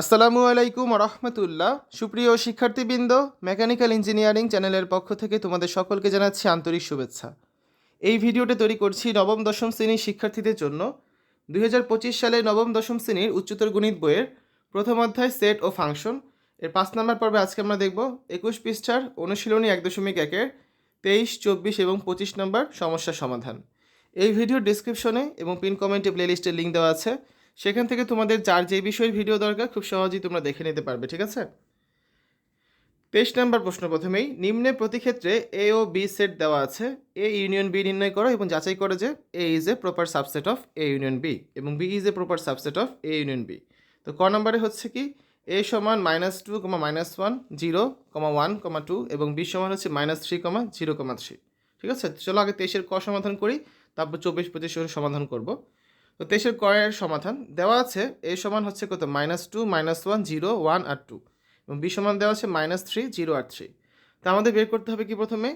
আসসালামু আলাইকুম রহমতুল্লাহ সুপ্রিয় শিক্ষার্থীবৃন্দ, মেকানিক্যাল ইঞ্জিনিয়ারিং চ্যানেলের পক্ষ থেকে তোমাদের সকলকে জানাচ্ছি আন্তরিক শুভেচ্ছা। এই ভিডিওটা তৈরি করছি নবম, দশম শ্রেণির শিক্ষার্থীদের জন্য। দুই সালে নবম, দশম শ্রেণির উচ্চতর গণিত বইয়ের প্রথম অধ্যায় সেট ও ফাংশন। এর পাঁচ নম্বর পর্বে আজকে আমরা দেখব একুশ পৃষ্ঠার অনুশীলনী এক দশমিক একের তেইশ, চব্বিশ এবং পঁচিশ নম্বর সমস্যার সমাধান। এই ভিডিওর ডিসক্রিপশনে এবং পিন কমেন্টে প্লেলিস্টের লিঙ্ক দেওয়া আছে। সেখান থেকে তোমাদের যার যে বিষয়ের ভিডিও দরকার, খুব সহজেই তোমরা দেখে নিতে পারবে, ঠিক আছে? তেইশ নাম্বার প্রশ্ন প্রথমেই, নিম্নে প্রতি ক্ষেত্রে এ ও বি সেট দেওয়া আছে। এ ইউনিয়ন বি নির্ণয় করো এবং যাচাই করো যে A is a proper subset of A union B এবং B is a proper subset of A union B তো ক নম্বরে হচ্ছে কি? এ সমান minus two comma minus one zero comma one comma two এবং বি সমান হচ্ছে minus three comma zero comma three ঠিক আছে? চলো আগে তেইশের ক সমাধান করি, তারপর চব্বিশ পঁচিশের সমাধান করব। তো তেইশের কয়ের সমাধান। দেওয়া আছে, এ সমান হচ্ছে কত? Minus two, minus one, zero, one আর টু। এবং বি সমান দেওয়া আছে, মাইনাস থ্রি, জিরো আর থ্রি। তা আমাদের বের করতে হবে কি প্রথমে?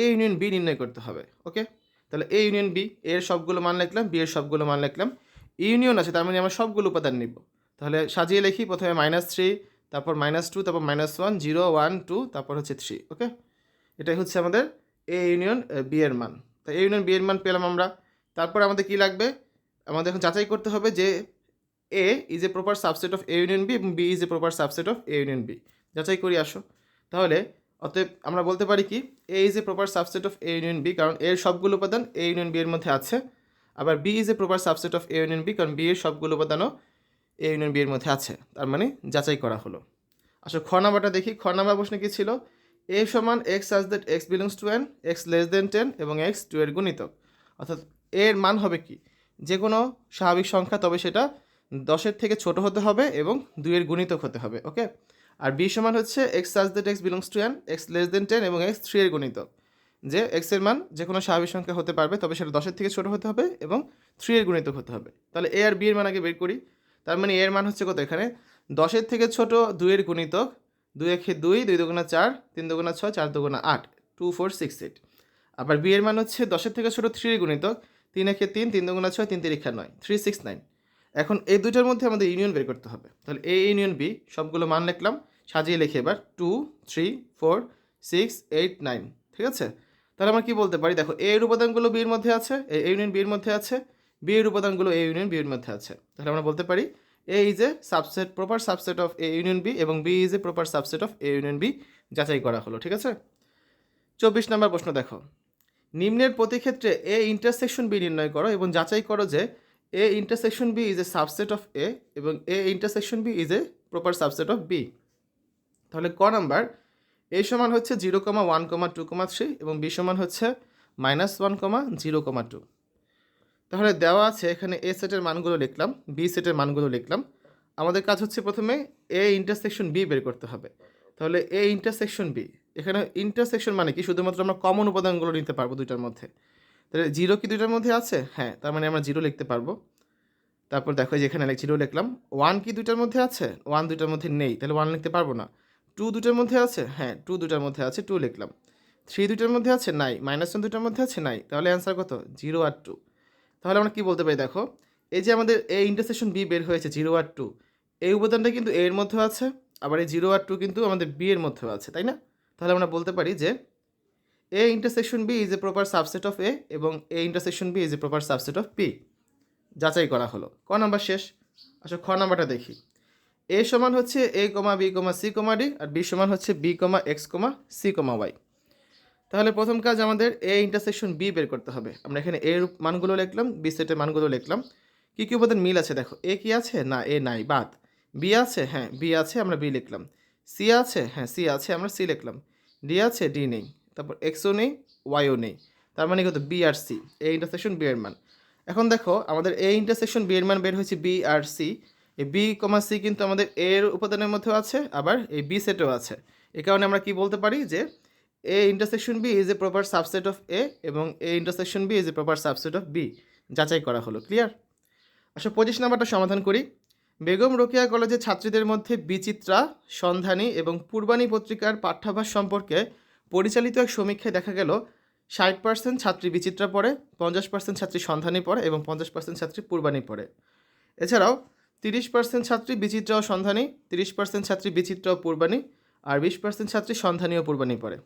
এ ইউনিয়ন বি নির্ণয় করতে হবে, ওকে? তাহলে এ ইউনিয়ন বি এর সবগুলো মান লিখলাম, বি এর সবগুলো মান লিখলাম। ইউনিয়ন আছে, তার মানে আমরা সবগুলো উপাদান নিব। তাহলে সাজিয়ে লিখি, প্রথমে মাইনাস থ্রি, তারপর মাইনাস টু, তারপর minus one, zero, one, two, তারপর হচ্ছে থ্রি, ওকে? এটাই হচ্ছে আমাদের এ ইউনিয়ন বি এর মান। তো এ ইউনিয়ন বি এর মান পেলাম আমরা। তারপর আমাদের কি লাগবে? আমাদের এখন যাচাই করতে হবে যে A is a proper subset of A union B এবং B is a proper subset of A union B যাচাই করি, আসো। তাহলে, অতএব আমরা বলতে পারি কি A is a proper subset of A union B কারণ এর সবগুলো উপাদান এ ইউনিয়ন বি এর মধ্যে আছে। আবার B is a proper subset of A union B কারণ বি এর সবগুলো উপাদানও এ ইউনিয়ন বি এর মধ্যে আছে। তার মানে যাচাই করা হলো। আসলে খ নাম্বারটা দেখি। খ নাম্বার প্রশ্নে কি ছিল? এ সমান X such that X belongs to N X less than ten এবং এক্স টু এর গুণিতক। অর্থাৎ এর মান হবে কি? যে কোনো স্বাভাবিক সংখ্যা, তবে সেটা দশের থেকে ছোট হতে হবে এবং দুইয়ের গুণিতক হতে হবে, ওকে? আর বি সমান হচ্ছে X such that X belongs to N X less than ten এবং এক্স থ্রি এর গুণিতক, যে এক্সের মান যে কোনো স্বাভাবিক সংখ্যা হতে পারবে, তবে সেটা দশের থেকে ছোট হতে হবে এবং থ্রি এর গুণিতক হতে হবে। তাহলে এ আর বি এর মান আগে বের করি, তার মানে এ এর মান হচ্ছে কত এখানে? দশের থেকে ছোট দুইয়ের গুণিতক, দুই একে দুই দুই দুগুণা চার, তিন দুগুণা ছয়, চার দুগুণা আট টু ফোর সিক্স এইট আবার বি এর মান হচ্ছে দশের থেকে ছোট থ্রির গুণিতক তিন একে তিন তিন দুগুণা ছয়, তিন তিরিখা নয় থ্রি সিক্স নাইন এখন এই দুইটার মধ্যে আমাদের ইউনিয়ন বের করতে হবে। তাহলে এ ইউনিয়ন বি সবগুলো মান লিখলাম, সাজিয়ে লিখে এবার two three four six eight nine ঠিক আছে? তাহলে আমরা কি বলতে পারি? দেখো এ এর উপাদানগুলো বিয়ের মধ্যে আছে এ ইউনিয়ন বিয়ের মধ্যে আছে বি এর উপাদানগুলো এ ইউনিয়ন বিয়ের মধ্যে আছে। তাহলে আমরা বলতে পারি A is a subset proper subset of A union B এবং B is a proper subset of A union B যাচাই করা হলো, ঠিক আছে? চব্বিশ নম্বর প্রশ্ন দেখো। নিম্নের প্রতি ক্ষেত্রে এ ইন্টারসেকশন বি নির্ণয় করো এবং যাচাই করো যে A intersection B is a subset of A এবং A intersection B is a proper subset of B তাহলে ক নাম্বার? এ সমান হচ্ছে zero comma one comma two comma three এবং বি সমান হচ্ছে minus one comma zero comma two. তাহলে দেওয়া আছে, এখানে এ সেটের মানগুলো লিখলাম বি সেটের মানগুলো লিখলাম। আমাদের কাজ হচ্ছে প্রথমে এ ইন্টারসেকশন বি বের করতে হবে। তাহলে এ ইন্টারসেকশন বি এখানে ইন্টারসেকশন মানে কি? শুধুমাত্র আমরা কমন উপাদানগুলো নিতে পারব দুইটার মধ্যে। তাহলে জিরো কি দুইটার মধ্যে আছে? হ্যাঁ তার মানে আমরা জিরো লিখতে পারব। তারপর দেখো যে এখানে জিরো লিখলাম। ওয়ান কি দুইটার মধ্যে আছে? ওয়ান দুইটার মধ্যে নেই। তাহলে ওয়ান লিখতে পারব না। টু দুটার মধ্যে আছে? হ্যাঁ টু দুটার মধ্যে আছে টু লিখলাম। থ্রি দুটার মধ্যে আছে? নাই। মাইনাস ওয়ান দুটার মধ্যে আছে? নাই। তাহলে অ্যান্সার কত? জিরো আর টু তাহলে আমরা কী বলতে পারি দেখো? এই যে আমাদের এ ইন্টারসেকশন বি বের হয়েছে জিরো আর টু এই উপাদানটা কিন্তু এর মধ্যেও আছে, আবার এই জিরো আর টু কিন্তু আমাদের বি এর মধ্যেও আছে, তাই না? তাহলে আমরা বলতে পারি যে A intersection B is a proper subset of A এবং A intersection B is a proper subset of P যাচাই করা হলো। ক নাম্বার শেষ? আচ্ছা খ নাম্বারটা দেখি। এ সমান হচ্ছে A comma B comma C comma D R B সমান হচ্ছে B comma X comma C comma Y তাহলে প্রথম কাজ আমাদের এ ইন্টারসেকশন বি বের করতে হবে। আমরা এখানে এর মানগুলো লিখলাম বি সেটের মানগুলো লিখলাম। কী কী উপাদান মিল আছে দেখো? এ কি আছে? না এ নাই, বাদ। বি আছে? হ্যাঁ বি আছে, আমরা বি লিখলাম। সি আছে? হ্যাঁ সি আছে, আমরা সি লিখলাম। ডি আছে, ডি নেই। তারপর এক্সও নেই ওয়াইও নেই। তার মানে কত বি আর সি এ ইন্টারসেকশন বি এর মান। এখন দেখো, আমাদের এ ইন্টারসেকশন বি এর মান বের হয়েছে বি আর সি এই বি কমা সি কিন্তু আমাদের এ এর উপাদানের মধ্যেও আছে, আবার এই বি সেটও আছে। এ কারণে আমরা কি বলতে পারি যে A intersection B is a proper subset of A এবং A intersection B is a proper subset of B যাচাই করা হলো ক্লিয়ার আচ্ছা পঁচিশ নাম্বারটা সমাধান করি। বেগম রোকেয়া কলেজের ছাত্রীদের মধ্যে বিচিত্রা, সন্ধানী এবং পূর্বাণী পত্রিকার পাঠ্যাভাস সম্পর্কে পরিচালিত এক সমীক্ষায় দেখা গেল, ষাট পার্সেন্ট ছাত্রী বিচিত্রা পড়ে, পঞ্চাশ পার্সেন্ট ছাত্রী সন্ধানী পড়ে এবং পঞ্চাশ পার্সেন্ট ছাত্রী পূর্বাণী পড়ে। এছাড়াও, তিরিশ পার্সেন্ট ছাত্রী বিচিত্রা ও সন্ধানী, তিরিশ পার্সেন্ট ছাত্রী বিচিত্রা ও পূর্বাণী আর বিশ পার্সেন্ট ছাত্রী সন্ধানী ও পূর্বাণী পড়ে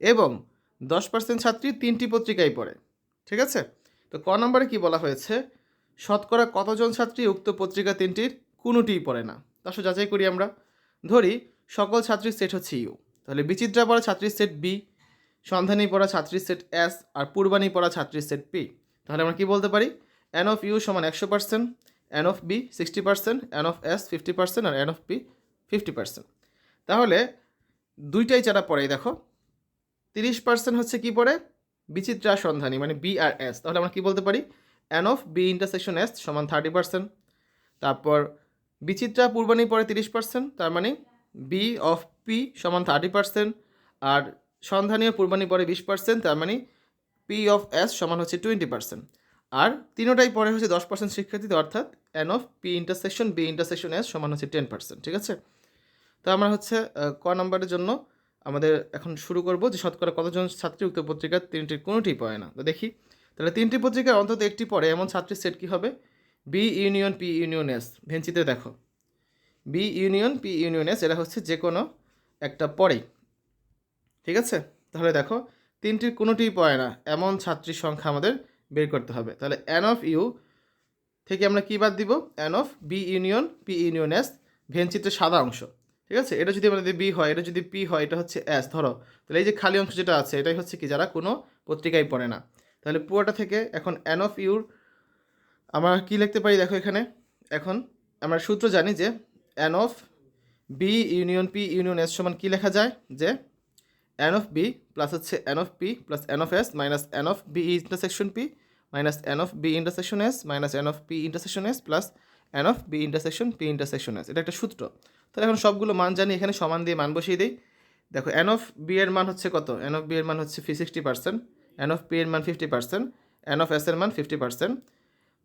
এবং দশ পার্সেন্ট ছাত্রী তিনটি পত্রিকাই পড়ে। ঠিক আছে? তো ক নম্বরে কি বলা হয়েছে? শতকরা কতজন ছাত্রী উক্ত পত্রিকা তিনটির কোনোটিই পড়ে না? সাথে যাচাই করি আমরা। ধরি, সকল ছাত্রীর সেট হচ্ছে ইউ। তাহলে বিচিত্রা পড়া ছাত্রীর সেট বি, সন্ধানী পড়া ছাত্রীর সেট এস, আর পূর্বাণী পড়া ছাত্রীর সেট পি। তাহলে আমরা কি বলতে পারি? এন অফ ইউ সমান একশো percent N of B sixty percent N of S fifty percent R N of P fifty percent তাহলে দুইটাই যারা পড়ে দেখো, তিরিশ পার্সেন্ট হচ্ছে কি পড়ে? বিচিত্রা সন্ধানী মানে বি আর এস তাহলে আমরা কি বলতে পারি? N of B intersection S সমান থার্টি পার্সেন্ট তারপর বিচিত্রা পূর্বাণী পড়ে তিরিশ পার্সেন্ট তার মানে বি অফ পি সমান থার্টি পার্সেন্ট আর সন্ধানীয় পূর্বাণী পড়ে বিশ পার্সেন্ট তার মানে পি অফ এস সমান হচ্ছে টোয়েন্টি পার্সেন্ট আর তিনোটাই পরে হচ্ছে দশ পার্সেন্ট শিক্ষার্থী অর্থাৎ N of P intersection B intersection S সমান হচ্ছে টেন পার্সেন্ট ঠিক আছে? তো আমরা হচ্ছে ক নম্বরের জন্য আমাদের এখন শুরু করব যে শতকরা কতজন ছাত্রী উক্ত পত্রিকার তিনটির কোনোটি পড়ে না। তো দেখি। তাহলে তিনটি পত্রিকার অন্তত একটি পড়ে, এমন ছাত্রীর সেট কী হবে? B union P union S ভেঞ্চিতে দেখো। B union P union S এরা হচ্ছে যে কোনো একটা পরেই ঠিক আছে? তাহলে দেখো তিনটির কোনোটিই পড়ে না, এমন ছাত্রীর সংখ্যা আমাদের বের করতে হবে। তাহলে এন অফ ইউ থেকে আমরা কী বাদ দিব? N of B union P union S ভেনচিত্রের সাদা অংশ। ঠিক আছে? এটা যদি আমাদের বি হয়, এটা যদি পি হয়, এটা হচ্ছে এস ধরো, তাহলে এই যে খালি অংশ যেটা আছে, এটাই হচ্ছে কি? যারা কোনো পত্রিকায় পড়ে না। তাহলে পুরোটা থেকে এখন এন অফ ইউর আমরা কী লিখতে পারি দেখো এখানে এখন আমরা সূত্র জানি যে N of B union P union S সমান কী লেখা যায় যে এন অফ বি প্লাস হচ্ছে N of P plus N of S minus N of B intersection P minus N of B intersection S minus N of P intersection S plus N of B intersection P intersection S এটা একটা সূত্র তাহলে এখন সবগুলো মান জানি এখানে সমান দিয়ে মান বসিয়ে দিই দেখো এন অফ বি এর মান হচ্ছে কত এন অফ বি এর মান হচ্ছে ফি sixty percent N of P এর মান fifty percent N of S এর মান fifty percent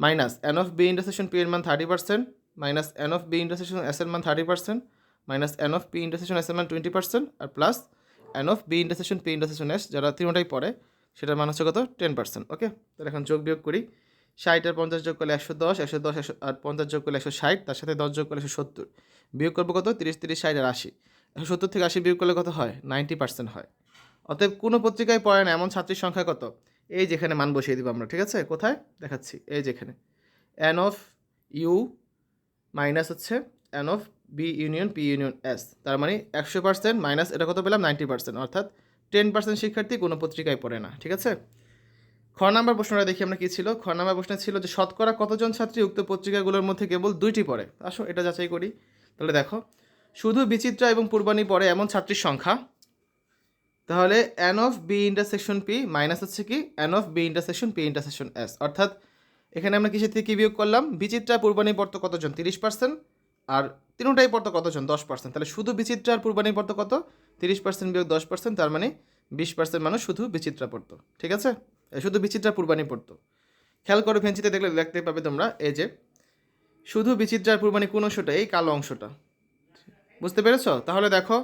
minus N of B intersection P এর মান thirty percent minus N of B intersection S এর মান thirty percent minus N of P intersection S এর মান twenty percent R plus N of B intersection P intersection S যারা তিনটাই পড়ে, সেটার মান হচ্ছে কত? টেন পার্সেন্ট ওকে তাহলে এখন যোগ বিয়োগ করি, ষাট আর পঞ্চাশ যোগ করলে একশো দশ একশো দশ, একশো, আর পঞ্চাশ যোগ করলে একশো ষাট, তার সাথে দশ যোগ করলে একশো সত্তর। বিয়োগ করব কত? তিরিশ তিরিশ, ষাট, আর আশি। একশো সত্তর থেকে আশি বিয়োগ করলে কত হয়? নাইনটি পার্সেন্ট হয়। অতএব কোনো পত্রিকায় পড়ে না, এমন ছাত্রীর সংখ্যা কত? এই যেখানে মান বসিয়ে দিব আমরা, ঠিক আছে? কোথায়? দেখাচ্ছি, এই যেখানে। এন অফ ইউ মাইনাস হচ্ছে N of B union P union S তার মানে একশো পার্সেন্ট মাইনাস এটা কত পেলাম? নাইনটি পার্সেন্ট অর্থাৎ টেন পার্সেন্ট শিক্ষার্থী কোনো পত্রিকায় পড়ে না, ঠিক আছে? খ নাম্বার প্রশ্নটা দেখি আমরা কী ছিল? খ নাম্বার প্রশ্ন ছিল যে শতকরা কতজন ছাত্রী উক্ত পত্রিকাগুলোর মধ্যে কেবল দুইটি পড়ে? আসো, এটা যাচাই করি। তাহলে দেখো, শুধু বিচিত্রা এবং পূর্বাণী পড়ে এমন ছাত্রীর সংখ্যা তাহলে N of B intersection P minus হচ্ছে কি? N of B intersection P intersection S অর্থাৎ এখানে আমরা কিসের থেকে কী বিয়োগ করলাম? বিচিত্রা পূর্বাণী পড়তো কতজন? তিরিশ পার্সেন্ট আর তিনটাই পড়তো কতজন? দশ পার্সেন্ট তাহলে শুধু বিচিত্রা আর পূর্বাণী পড়তো কত? তিরিশ পার্সেন্ট বিয়োগ দশ পার্সেন্ট তার মানে বিশ পার্সেন্ট মানুষ শুধু বিচিত্রা পড়তো। ঠিক আছে? শুধু বিচিত্রা পূর্বাণী পড়তো। খেয়াল করে ভেঞ্চিতে দেখলে দেখতে পাবে তোমরা, এই যে শুধু বিচিত্রার পূর্বাণী কোন অংশটা এই কালো অংশটা। বুঝতে পেরেছ? তাহলে দেখো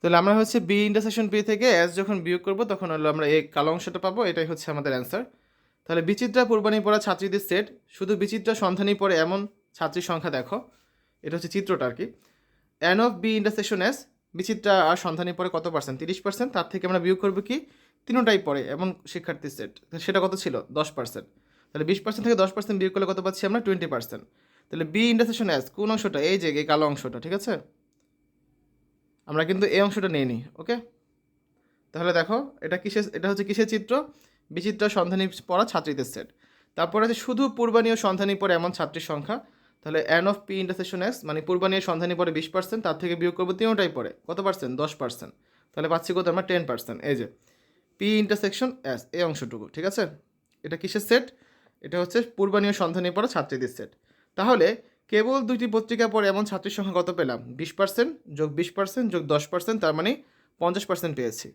তাহলে আমরা হচ্ছে বি ইন্টারসেকশন বি থেকে এস যখন বিয়োগ করব, তখন হলো আমরা এই কালো অংশটা পাবো, এটাই হচ্ছে আমাদের অ্যান্সার তাহলে বিচিত্রা পূর্বাণী পড়া ছাত্রীদের সেট শুধু বিচিত্রা সন্ধানী পড়ে এমন ছাত্রীর সংখ্যা দেখো, এটা হচ্ছে চিত্রটা আর কি। N of B intersection S Bichitra আর সন্ধানী পড়ে কত পার্সেন্ট তিরিশ পার্সেন্ট তার থেকে আমরা বিয়োগ করব কি? তিনটাই পড়ে, এমন শিক্ষার্থীর সেট সেটা কত ছিল? দশ পার্সেন্ট তাহলে বিশ পার্সেন্ট থেকে দশ পার্সেন্ট বিয়োগ করলে কত পাচ্ছি আমরা? টোয়েন্টি পার্সেন্ট তাহলে বি ইন্টারসেকশন এস কোন অংশটা? এই যে, এই কালো অংশটা, ঠিক আছে? আমরা কিন্তু এই অংশটা নিয়ে নিই, ওকে? তাহলে দেখো, এটা কিসের, এটা হচ্ছে কিসের চিত্র? বিচিত্র সন্ধানী পড়া ছাত্রীদের সেট। তারপর আছে শুধু পূর্বানীয় সন্ধানী পড়ে এমন ছাত্রীর সংখ্যা। তাহলে N of P intersection X মানে পূর্বানীয় সন্ধানী পড়ে বিশ পার্সেন্ট তার থেকে বিয়োগ করব তিনটাই পড়ে। কত পার্সেন্ট দশ পার্সেন্ট তাহলে পাচ্ছি কত? আমরা টেন পার্সেন্ট এই যে পি ইন্টারসেকশন এস এই অংশটুকু, ঠিক আছে? এটা কিসের সেট? এটা হচ্ছে পূর্বানীয় সন্ধানী পড়া ছাত্রীদের সেট। তাহলে কেবল দুইটি পত্রিকা পড়ে এমন ছাত্রীর সংখ্যা কত পেলাম? বিশ পার্সেন্ট যোগ বিশ পার্সেন্ট যোগ দশ পার্সেন্ট তার মানে পঞ্চাশ পার্সেন্ট পেয়েছি।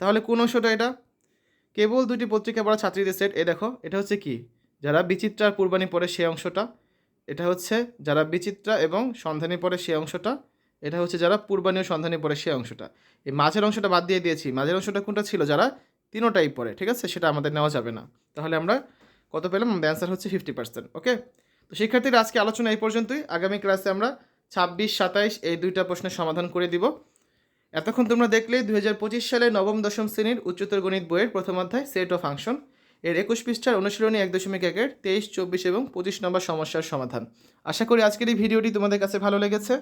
তাহলে কোন অংশটা এটা? কেবল দুটি পত্রিকা পড়া ছাত্রীদের সেট এ দেখো, এটা হচ্ছে কি? যারা বিচিত্রার পূর্বাণী পড়ে সে অংশটা, এটা হচ্ছে যারা বিচিত্রা এবং সন্ধানী পড়ে সে অংশটা, এটা হচ্ছে যারা পূর্বাণীয় সন্ধানী পড়ে সে অংশটা। এই মাঝের অংশটা বাদ দিয়ে দিয়েছি। মাঝের অংশটা কোনটা ছিল? যারা তিনোটাই পড়ে, ঠিক আছে? সেটা আমাদের নেওয়া যাবে না। তাহলে আমরা কত পেলাম? আমাদের অ্যান্সার হচ্ছে ফিফটি পার্সেন্ট ওকে তো শিক্ষার্থীরা আজকে আলোচনা এই পর্যন্তই। আগামী ক্লাসে আমরা ছাব্বিশ, সাতাইশ এই দুইটা প্রশ্নের সমাধান করে দিব। এতক্ষণ তোমরা দেখলে দুই সালে নবম, দশম শ্রেণির উচ্চতর গণিত বইয়ের প্রথম অধ্যায় সেট অফ ফাংশন এর একুশ পৃষ্ঠার অনুশীলনী এক দশমিক একের তেইশ, চব্বিশ এবং পঁচিশ নম্বর সমস্যার সমাধান। আশা করি আজকের এই ভিডিওটি তোমাদের কাছে ভালো লেগেছে।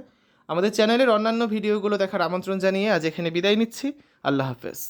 আমাদের চ্যানেলের অন্যান্য ভিডিওগুলো দেখার আমন্ত্রণ জানিয়ে আজ এখানে বিদায় নিচ্ছি। আল্লাহ হাফেজ।